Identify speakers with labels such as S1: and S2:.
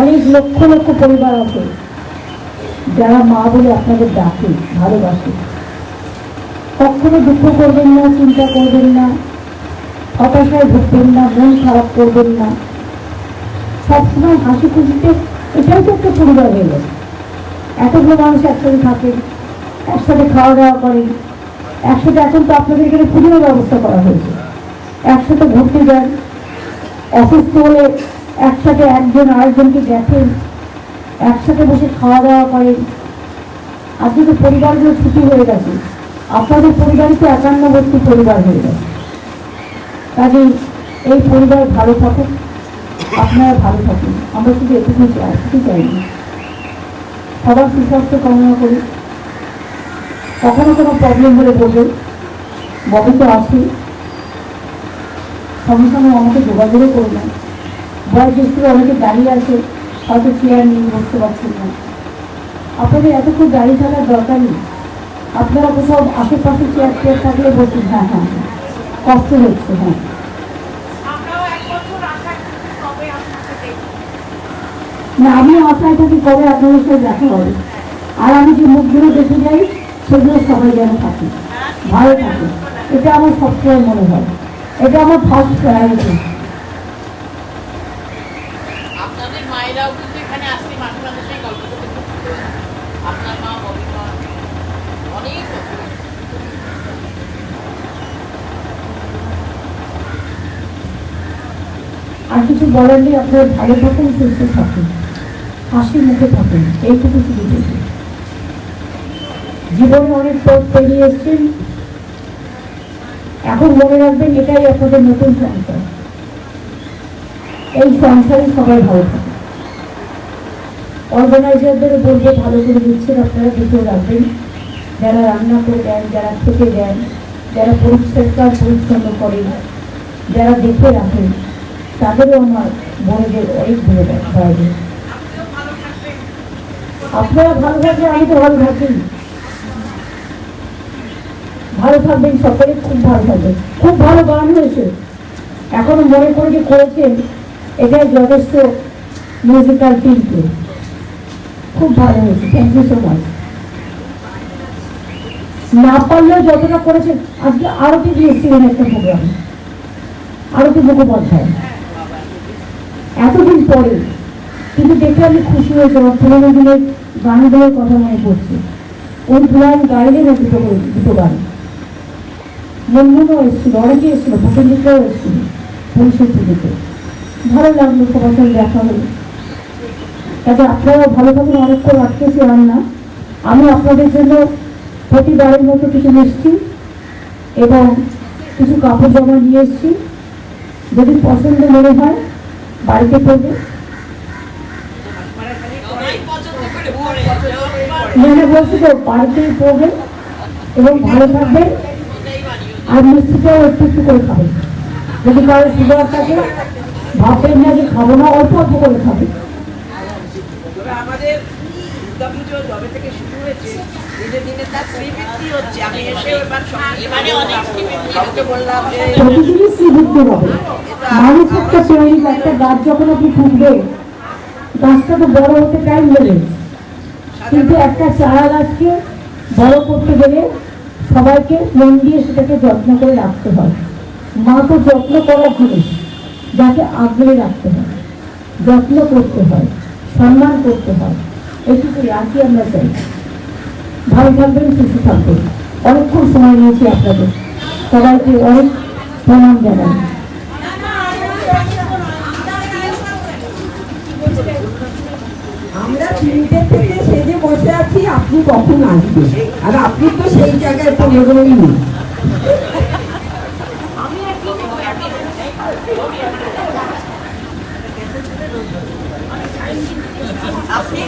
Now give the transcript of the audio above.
S1: অনেক লক্ষ লক্ষ পরিবার আছে যারা মা বলে আপনাদের ডাকে, ভালোবাসে। কখনো দুঃখ করবেন না, চিন্তা করবেন না, হতাশায় ভুগবেন না, মন খারাপ করবেন না। সবসময় হাসি খুশিতে এটাই তো একটা পরিবার হয়ে গেছে। এতগুলো মানুষ একসাথে থাকেন একসাথে খাওয়া দাওয়া করেন একসাথে এখন তো আপনাদের এখানে পুজোর ব্যবস্থা করা হয়েছে। একসাথে ঘুরতে যান, অসুস্থ হলে একসাথে একজন আরেকজনকে দেখেন একসাথে বসে খাওয়া দাওয়া করেন আজকে তো পরিবারগুলো ছুটি হয়ে গেছে। আপনাদের পরিবারই তো একান্নবর্তী পরিবার হয়ে গেছে। কাজেই এই পরিবার ভালো থাকুক, আপনারা ভালো থাকুন। আমরা শুধু এটুকু চাই কিছু চাই না। সবার সুস্বাস্থ্য কামনা করি। কখনো কোনো প্রবলেম হলে বলবেন ববে তো আসি সঙ্গে সঙ্গে আমাকে যোগাযোগও করবেন। বয়োজ্যেষ্ঠ অনেকে দাঁড়িয়ে আছে হয়তো চেয়ার নিয়ে বসতে পারছেন না? আপনাদের এতক্ষণ দাঁড়িয়ে থাকার দরকার নেই। আপনারা কোথাও আশেপাশে চেয়ার চেয়ার থাকলে বলছেন হ্যাঁ হ্যাঁ হ্যাঁ। কষ্ট হচ্ছে হ্যাঁ। না আমি আশায় থাকি কবে আপনাদের সাথে দেখা হবে। আর আমি যে মুখগুলো দেখে যাই সেগুলো সবাই যেন থাকে। ভালো থাকে। এটা আমার সবসময় মনে হয়। এটা আমার ফার্স্ট প্রায়োরিটি
S2: আপনাদের মায়েরাও কিন্তু এখানে আসছে মাঝে মাঝে সেই গল্প করতে করতে। আপনার মা ববি অনেক
S1: আর কিছু বলার নেই, আপনারা ভালো থাকুন, সুস্থ থাকুন। হাসি মুখে থাকুন, এইটুকু শুধু দেখুন জীবনে অনেক পথ পেরিয়ে এসছেন। এখন মনে রাখবেন, এটাই আপনাদের নতুন সংসার এই সংসারে সবাই ভালো থাকে। অর্গানাইজারদের বলব ভালো করে দিচ্ছেন আপনারা দেখে রাখবেন যারা রান্না করে দেন, যারা খেতে দেন, যারা পরিষ্কার পরিচ্ছন্ন করেন যারা দেখে রাখেন, তাদেরও আমার বোনেদের অনেক ধরে দেয় আপনারা ভালো থাকলে আমি তো ভালো থাকি। ভালো থাকবেন, সকলে খুব ভালো থাকবেন। খুব ভালো গান হয়েছে। এখনও মনে করে যে করেছেন এটাই যথেষ্ট মিউজিক্যাল কিন্তু খুব ভালো হয়েছে থ্যাংক ইউ সো মাচ না পারলেও যতটা করেছেন আজকে আরতি দিয়েছিলেন একটা প্রোগ্রামে আরতি মুখোপাধ্যায়। এতদিন পরে, কিন্তু দেখে আমি খুশি হয়েছি, আমার পুরোনো দিনের গানগুলোর কথা মনে পড়ছে। ওই পুরান না দুটো দুটো গান। মনমনও এসেছিল অনেকে এসেছিল ভূপেন্দ্রটাও এসেছিল পরিষদ পুজোতে ভালো লাগল সবার সঙ্গে দেখা হলো। কাজে আপনারা ভালো থাকুন অনেকক্ষণ আটকেছে রান্না আমি আপনাদের জন্য প্রতিবারের মতো কিছু মিষ্টি এবং কিছু কাপড় জামা নিয়ে এসেছি। যদি পছন্দ মনে হয়, বাড়িতে
S2: পড়বে।
S1: মেনে বলছি তো বাড়িতেই পড়বে এবং ভালো থাকবে আর মিষ্টিটাও একটু একটু করে খাবে। যদি কারও সুগার থাকে ভাববেন না যে খাব না অল্প অল্প করে খাবে।
S3: আমাদের দুর্গাপুজো যবে থেকে শুরু হয়েছে দিনে দিনে তার শ্রীবৃদ্ধি হচ্ছে আমি এসে এবার
S2: এবারে অনেক শ্রীবৃদ্ধি
S3: বললাম যে
S1: প্রতিদিনই শ্রীবৃদ্ধি হবে। মানুষ একটা তৈরি একটা গাছ যখন আপনি ফুটবে গাছটা তো বড় হতে টাইম কিন্তু একটা চারা গাছকে বড় করতে গেলে সবাইকে মন দিয়ে সেটাকে যত্ন করে রাখতে হয়। মা তো যত্ন করার জিনিস যাকে আগলে রাখতে হয়, যত্ন করতে হয়, সম্মান করতে হয় এটুকুই রাখি আমরা চাই। ভালো থাকবেন, সুস্থ থাকবেন। অনেকক্ষণ সময় নিয়েছি আপনাদের। সবাইকে অনেক প্রণাম জানাই।
S4: আমরা তিনটে থেকে বসে আছি, আপনি কখন আসবেন? আর আপনি তো সেই জায়গায় পনেরোই নেই
S3: আপনি